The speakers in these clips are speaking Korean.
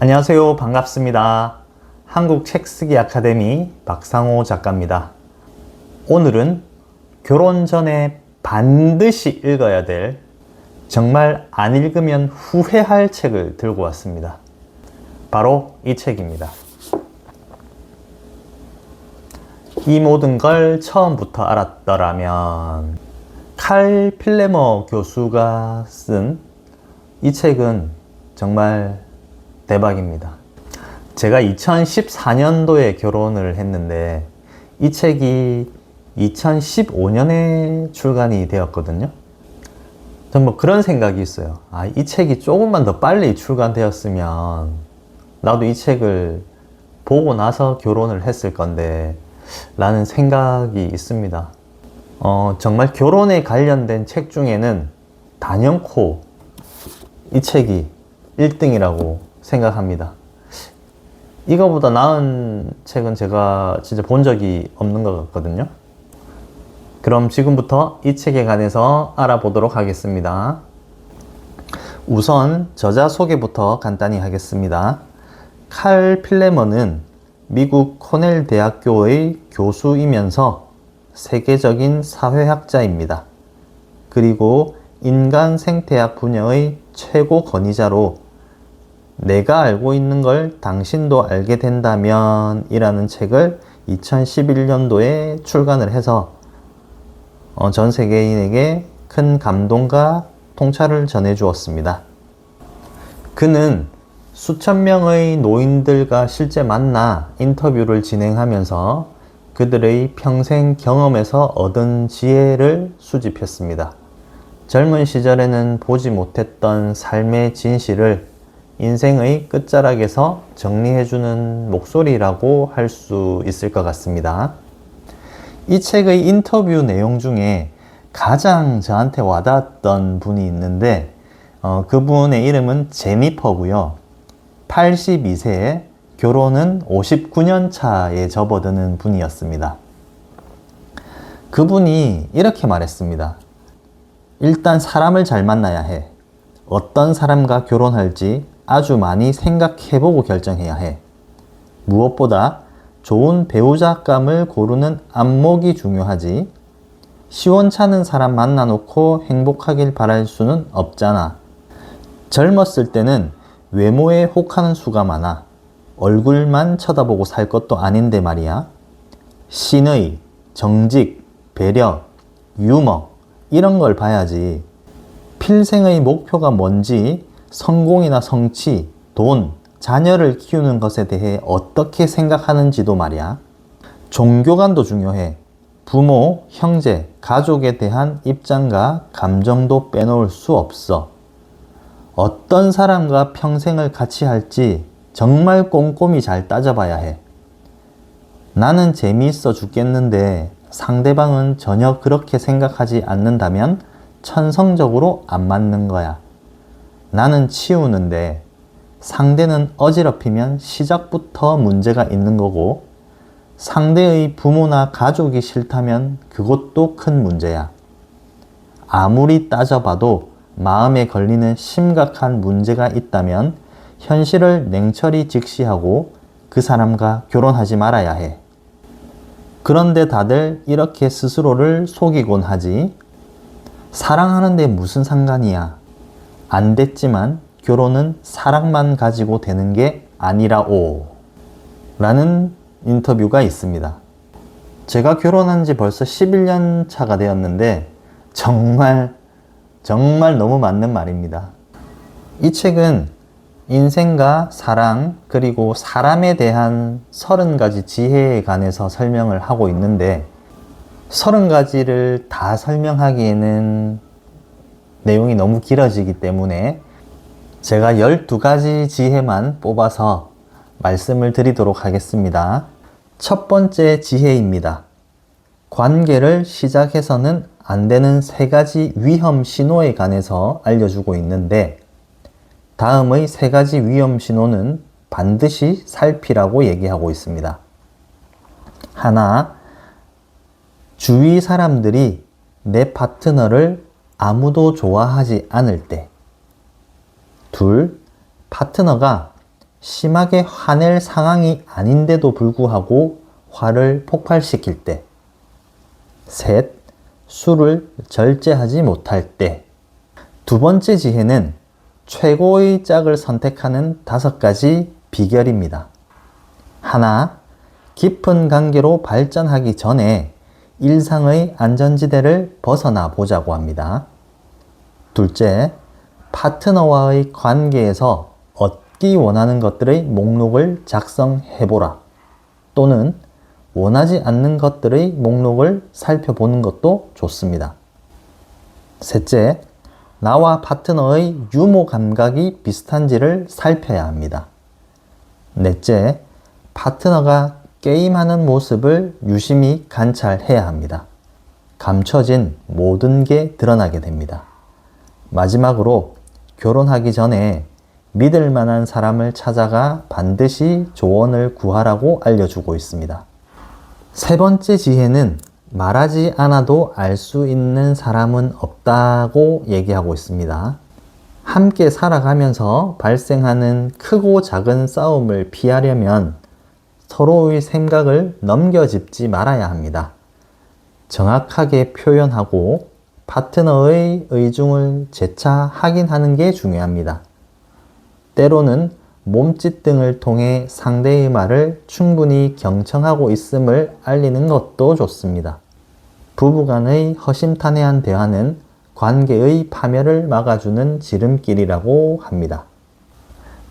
안녕하세요. 반갑습니다. 한국 책쓰기 아카데미 박상호 작가입니다. 오늘은 결혼 전에 반드시 읽어야 될 정말 안 읽으면 후회할 책을 들고 왔습니다. 바로 이 책입니다. 이 모든 걸 처음부터 알았더라면 칼 필레머 교수가 쓴 이 책은 정말 대박입니다. 제가 2014년도에 결혼을 했는데 이 책이 2015년에 출간이 되었거든요. 전 뭐 그런 생각이 있어요. 아, 이 책이 조금만 더 빨리 출간되었으면 나도 이 책을 보고 나서 결혼을 했을 건데 라는 생각이 있습니다. 어, 정말 결혼에 관련된 책 중에는 단연코 이 책이 1등이라고 생각합니다. 이거보다 나은 책은 제가 진짜 본 적이 없는 것 같거든요. 그럼 지금부터 이 책에 관해서 알아보도록 하겠습니다. 우선 저자 소개부터 간단히 하겠습니다. 칼 필레머는 미국 코넬 대학교의 교수이면서 세계적인 사회학자입니다. 그리고 인간 생태학 분야의 최고 권위자로 내가 알고 있는 걸 당신도 알게 된다면 이라는 책을 2011년도에 출간을 해서 어, 전 세계인에게 큰 감동과 통찰을 전해 주었습니다. 그는 수천 명의 노인들과 실제 만나 인터뷰를 진행하면서 그들의 평생 경험에서 얻은 지혜를 수집했습니다. 젊은 시절에는 보지 못했던 삶의 진실을 인생의 끝자락에서 정리해주는 목소리라고 할 수 있을 것 같습니다. 이 책의 인터뷰 내용 중에 가장 저한테 와닿았던 분이 있는데 어, 그분의 이름은 제니퍼고요. 82세에 결혼은 59년 차에 접어드는 분이었습니다. 그분이 이렇게 말했습니다. 일단 사람을 잘 만나야 해. 어떤 사람과 결혼할지 아주 많이 생각해보고 결정해야 해. 무엇보다 좋은 배우자감을 고르는 안목이 중요하지. 시원찮은 사람 만나놓고 행복하길 바랄 수는 없잖아. 젊었을 때는 외모에 혹하는 수가 많아. 얼굴만 쳐다보고 살 것도 아닌데 말이야. 신의, 정직, 배려, 유머, 이런 걸 봐야지. 필생의 목표가 뭔지, 성공이나 성취, 돈, 자녀를 키우는 것에 대해 어떻게 생각하는지도 말이야. 종교관도 중요해. 부모, 형제, 가족에 대한 입장과 감정도 빼놓을 수 없어. 어떤 사람과 평생을 같이 할지 정말 꼼꼼히 잘 따져봐야 해. 나는 재미있어 죽겠는데 상대방은 전혀 그렇게 생각하지 않는다면 천성적으로 안 맞는 거야. 나는 치우는데 상대는 어지럽히면 시작부터 문제가 있는 거고 상대의 부모나 가족이 싫다면 그것도 큰 문제야. 아무리 따져봐도 마음에 걸리는 심각한 문제가 있다면 현실을 냉철히 직시하고 그 사람과 결혼하지 말아야 해. 그런데 다들 이렇게 스스로를 속이곤 하지. 사랑하는데 무슨 상관이야. 안 됐지만 결혼은 사랑만 가지고 되는 게 아니라오. 라는 인터뷰가 있습니다. 제가 결혼한 지 벌써 11년 차가 되었는데 정말 정말 너무 맞는 말입니다. 이 책은 인생과 사랑 그리고 사람에 대한 30가지 지혜에 관해서 설명을 하고 있는데 30가지를 다 설명하기에는 내용이 너무 길어지기 때문에 제가 12가지 지혜만 뽑아서 말씀을 드리도록 하겠습니다. 첫 번째 지혜입니다. 관계를 시작해서는 안 되는 세 가지 위험 신호에 관해서 알려주고 있는데 다음의 세 가지 위험 신호는 반드시 살피라고 얘기하고 있습니다. 하나, 주위 사람들이 내 파트너를 아무도 좋아하지 않을 때. 둘, 파트너가 심하게 화낼 상황이 아닌데도 불구하고 화를 폭발시킬 때. 셋, 술을 절제하지 못할 때. 두 번째 지혜는 최고의 짝을 선택하는 다섯 가지 비결입니다. 하나, 깊은 관계로 발전하기 전에 일상의 안전지대를 벗어나 보자고 합니다. 둘째, 파트너와의 관계에서 얻기 원하는 것들의 목록을 작성해보라. 또는 원하지 않는 것들의 목록을 살펴보는 것도 좋습니다. 셋째, 나와 파트너의 유머 감각이 비슷한지를 살펴야 합니다. 넷째, 파트너가 게임하는 모습을 유심히 관찰해야 합니다. 감춰진 모든 게 드러나게 됩니다. 마지막으로 결혼하기 전에 믿을 만한 사람을 찾아가 반드시 조언을 구하라고 알려주고 있습니다. 세 번째 지혜는 말하지 않아도 알 수 있는 사람은 없다고 얘기하고 있습니다. 함께 살아가면서 발생하는 크고 작은 싸움을 피하려면 서로의 생각을 넘겨짚지 말아야 합니다. 정확하게 표현하고 파트너의 의중을 재차 확인하는 게 중요합니다. 때로는 몸짓 등을 통해 상대의 말을 충분히 경청하고 있음을 알리는 것도 좋습니다. 부부간의 허심탄회한 대화는 관계의 파멸을 막아주는 지름길이라고 합니다.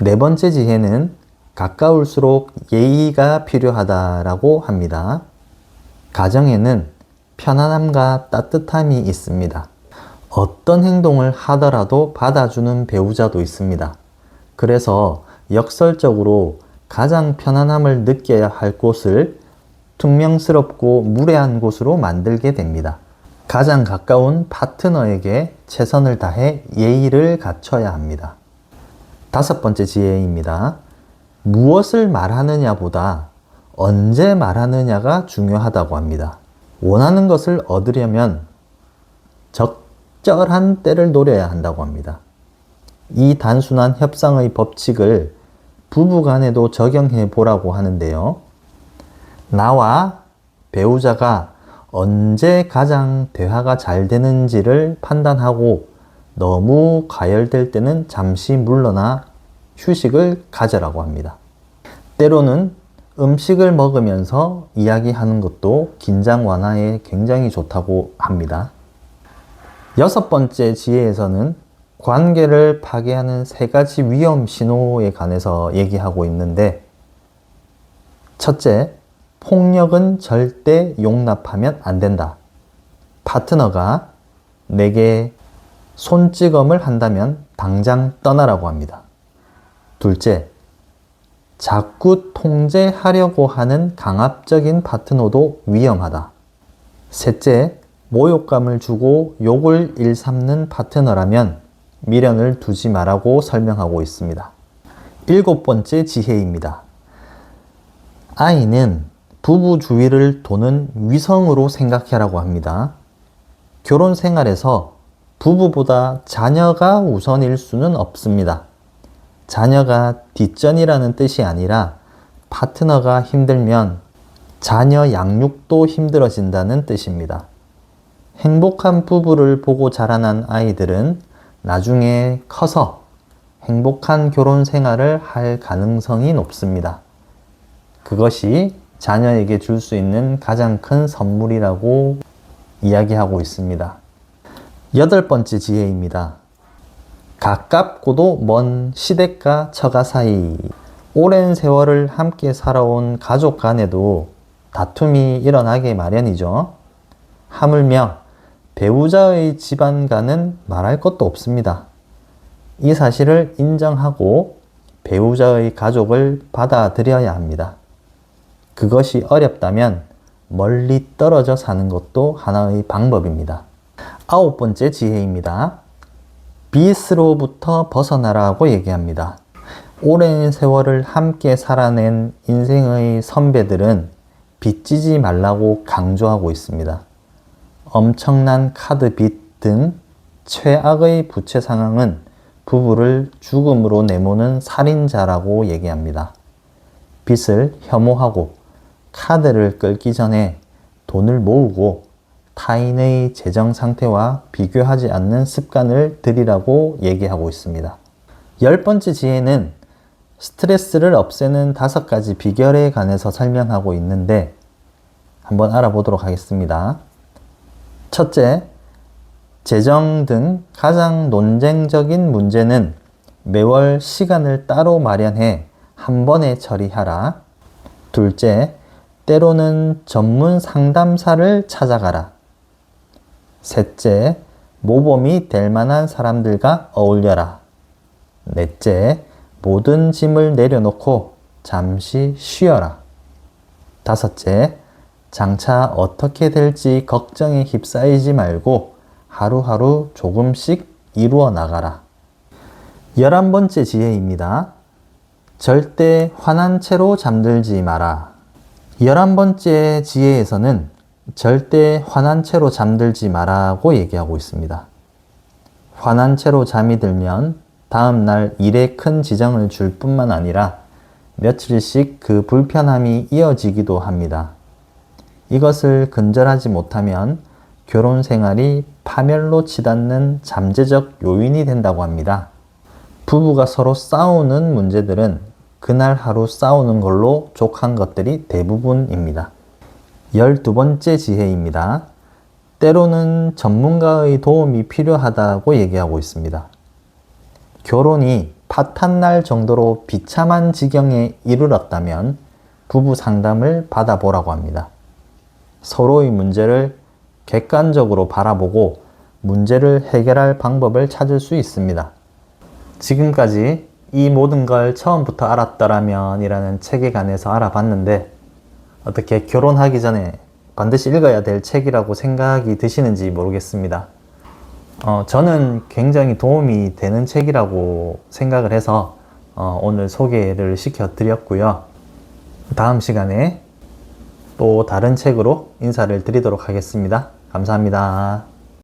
네 번째 지혜는 가까울수록 예의가 필요하다라고 합니다. 가정에는 편안함과 따뜻함이 있습니다. 어떤 행동을 하더라도 받아주는 배우자도 있습니다. 그래서 역설적으로 가장 편안함을 느껴야 할 곳을 퉁명스럽고 무례한 곳으로 만들게 됩니다. 가장 가까운 파트너에게 최선을 다해 예의를 갖춰야 합니다. 다섯 번째 지혜입니다. 무엇을 말하느냐보다 언제 말하느냐가 중요하다고 합니다. 원하는 것을 얻으려면 적절한 때를 노려야 한다고 합니다. 이 단순한 협상의 법칙을 부부 간에도 적용해 보라고 하는데요. 나와 배우자가 언제 가장 대화가 잘 되는지를 판단하고 너무 가열될 때는 잠시 물러나 휴식을 가져라고 합니다. 때로는 음식을 먹으면서 이야기하는 것도 긴장 완화에 굉장히 좋다고 합니다. 여섯 번째 지혜에서는 관계를 파괴하는 세 가지 위험 신호에 관해서 얘기하고 있는데, 첫째, 폭력은 절대 용납하면 안 된다. 파트너가 내게 손찌검을 한다면 당장 떠나라고 합니다. 둘째, 자꾸 통제하려고 하는 강압적인 파트너도 위험하다. 셋째, 모욕감을 주고 욕을 일삼는 파트너라면 미련을 두지 말라고 설명하고 있습니다. 일곱 번째 지혜입니다. 아이는 부부 주위를 도는 위성으로 생각하라고 합니다. 결혼 생활에서 부부보다 자녀가 우선일 수는 없습니다. 자녀가 뒷전이라는 뜻이 아니라 파트너가 힘들면 자녀 양육도 힘들어진다는 뜻입니다. 행복한 부부를 보고 자라난 아이들은 나중에 커서 행복한 결혼 생활을 할 가능성이 높습니다. 그것이 자녀에게 줄 수 있는 가장 큰 선물이라고 이야기하고 있습니다. 여덟 번째 지혜입니다. 가깝고도 먼 시댁과 처가 사이. 오랜 세월을 함께 살아온 가족 간에도 다툼이 일어나게 마련이죠. 하물며 배우자의 집안과는 말할 것도 없습니다. 이 사실을 인정하고 배우자의 가족을 받아들여야 합니다. 그것이 어렵다면 멀리 떨어져 사는 것도 하나의 방법입니다. 아홉 번째 지혜입니다. 빛으로부터 벗어나라고 얘기합니다. 오랜 세월을 함께 살아낸 인생의 선배들은 빚지지 말라고 강조하고 있습니다. 엄청난 카드 빚 등 최악의 부채 상황은 부부를 죽음으로 내모는 살인자라고 얘기합니다. 빚을 혐오하고 카드를 끌기 전에 돈을 모으고 타인의 재정 상태와 비교하지 않는 습관을 들이라고 얘기하고 있습니다. 열 번째 지혜는 스트레스를 없애는 다섯 가지 비결에 관해서 설명하고 있는데 한번 알아보도록 하겠습니다. 첫째, 재정 등 가장 논쟁적인 문제는 매월 시간을 따로 마련해 한 번에 처리하라. 둘째, 때로는 전문 상담사를 찾아가라. 셋째, 모범이 될 만한 사람들과 어울려라. 넷째, 모든 짐을 내려놓고 잠시 쉬어라. 다섯째, 장차 어떻게 될지 걱정에 휩싸이지 말고 하루하루 조금씩 이루어 나가라. 열한 번째 지혜입니다. 절대 화난 채로 잠들지 마라. 열한 번째 지혜에서는 절대 화난 채로 잠들지 마라고 얘기하고 있습니다. 화난 채로 잠이 들면 다음 날 일에 큰 지장을 줄 뿐만 아니라 며칠씩 그 불편함이 이어지기도 합니다. 이것을 근절하지 못하면 결혼 생활이 파멸로 치닫는 잠재적 요인이 된다고 합니다. 부부가 서로 싸우는 문제들은 그날 하루 싸우는 걸로 족한 것들이 대부분입니다. 열두 번째 지혜입니다. 때로는 전문가의 도움이 필요하다고 얘기하고 있습니다. 결혼이 파탄날 정도로 비참한 지경에 이르렀다면 부부 상담을 받아보라고 합니다. 서로의 문제를 객관적으로 바라보고 문제를 해결할 방법을 찾을 수 있습니다. 지금까지 이 모든 걸 처음부터 알았더라면 이라는 책에 관해서 알아봤는데 어떻게 결혼하기 전에 반드시 읽어야 될 책이라고 생각이 드시는지 모르겠습니다. 어, 저는 굉장히 도움이 되는 책이라고 생각을 해서 어, 오늘 소개를 시켜 드렸고요. 다음 시간에 또 다른 책으로 인사를 드리도록 하겠습니다. 감사합니다.